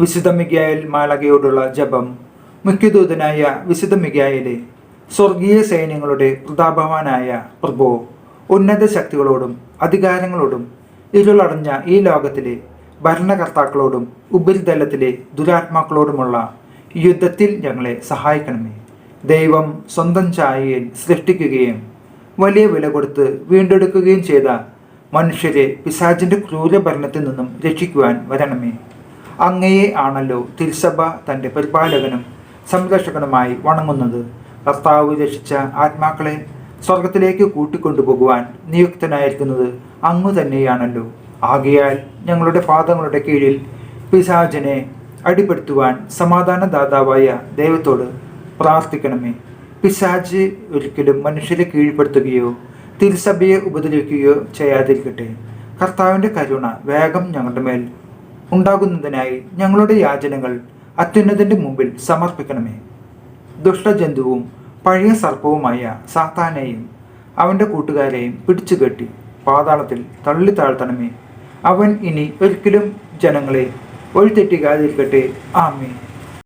വിശുദ്ധ മിഗായൽ മാളകയോടുള്ള ജപം മുഖ്യദൂതനായ വിശുദ്ധ മിഗായലെ സ്വർഗീയ സൈന്യങ്ങളുടെ പ്രതാപവാനായ പ്രഭു ഉന്നത ശക്തികളോടും അധികാരങ്ങളോടും ഇരുളടഞ്ഞ ഈ ലോകത്തിലെ ഭരണകർത്താക്കളോടും ഉപരിതലത്തിലെ ദുരാത്മാക്കളോടുമുള്ള യുദ്ധത്തിൽ ഞങ്ങളെ സഹായിക്കണമേ. ദൈവം സ്വന്തം ഛായയിൽ സൃഷ്ടിക്കുകയും വലിയ വില കൊടുത്ത് വീണ്ടെടുക്കുകയും ചെയ്ത മനുഷ്യരെ പിശാചിന്റെ ക്രൂരഭരണത്തിൽ നിന്നും രക്ഷിക്കുവാൻ വരണമേ. അങ്ങയെ ആണല്ലോ തിരുസഭ തന്റെ പരിപാലകനും സംരക്ഷകനുമായി വണങ്ങുന്നത്. കർത്താവ് രക്ഷിച്ച ആത്മാക്കളെ സ്വർഗത്തിലേക്ക് കൂട്ടിക്കൊണ്ടുപോകുവാൻ നിയുക്തനായിരിക്കുന്നത് അങ്ങ് തന്നെയാണല്ലോ. ആകയാൽ ഞങ്ങളുടെ പാദങ്ങളുടെ കീഴിൽ പിശാചനെ അടിപ്പെടുത്തുവാൻ സമാധാന സമാധാനദാതാവായ ദൈവത്തോട് പ്രാർത്ഥിക്കണമേ. പിശാജ് ഒരിക്കലും മനുഷ്യരെ കീഴ്പ്പെടുത്തുകയോ തിരുസഭയെ ഉപദ്രവിക്കുകയോ ചെയ്യാതിരിക്കട്ടെ. കർത്താവിന്റെ കരുണ വേഗം ഞങ്ങളുടെ മേൽ ഉണ്ടാകുന്നതിനായി ഞങ്ങളുടെ യാചനകൾ അത്യുന്നതിന്റെ മുമ്പിൽ സമർപ്പിക്കണമേ. ദുഷ്ടജന്തുവും പഴയ സർപ്പവുമായ സാത്താനെയും അവന്റെ കൂട്ടുകാരെയും പിടിച്ചുകെട്ടി പാതാളത്തിൽ തള്ളി താഴ്ത്തണമേ. അവൻ ഇനി ഒരിക്കലും ജനങ്ങളെ ഒഴിത്തെറ്റിക്കാതിരിക്കട്ടെ ആമേ